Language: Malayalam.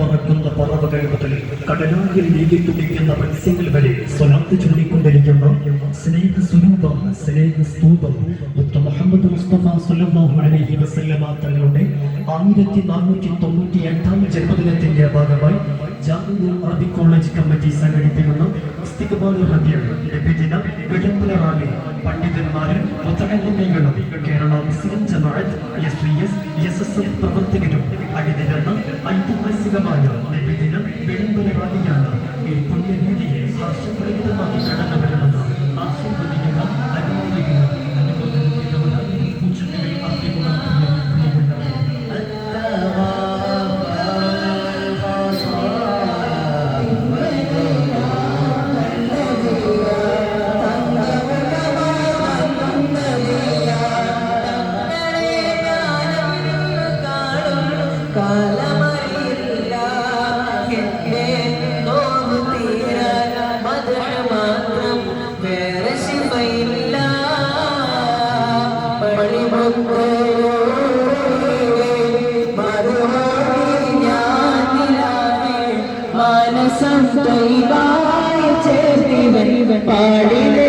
പറക്കുന്ന പറവകൾ മുതൽ കടലാകിൽ നീകി വരെ സ്വലാത്ത് ചൊല്ലിക്കൊണ്ടിരിക്കുന്ന. സ്നേഹ സ്വരൂപം സ്നേഹ സ്തൂപം മുഹമ്മദ് മുസ്തഫ സല്ലല്ലാഹു അലൈഹി വസല്ലമ തങ്ങളുടെ ആയിരത്തി നാനൂറ്റി തൊണ്ണൂറ്റി എട്ടാം ജന്മദിനത്തിന്റെ ഭാഗമായി ജാമിയ അറബി കോളേജ് കമ്മിറ്റി സംഘടിപ്പിക്കുന്ന പണ്ഡിതന്മാരും കേരള മുസ്ലിം പ്രവർത്തകരും കാലമറിയില്ല. എന്റെ നോവ് തീരാൻ മധുര മാത്രം വേറെ ശിവയില്ല. പണിമുക്ക് മാനസം ദൈവായ ചേർത്തിവൻ പാടിലെ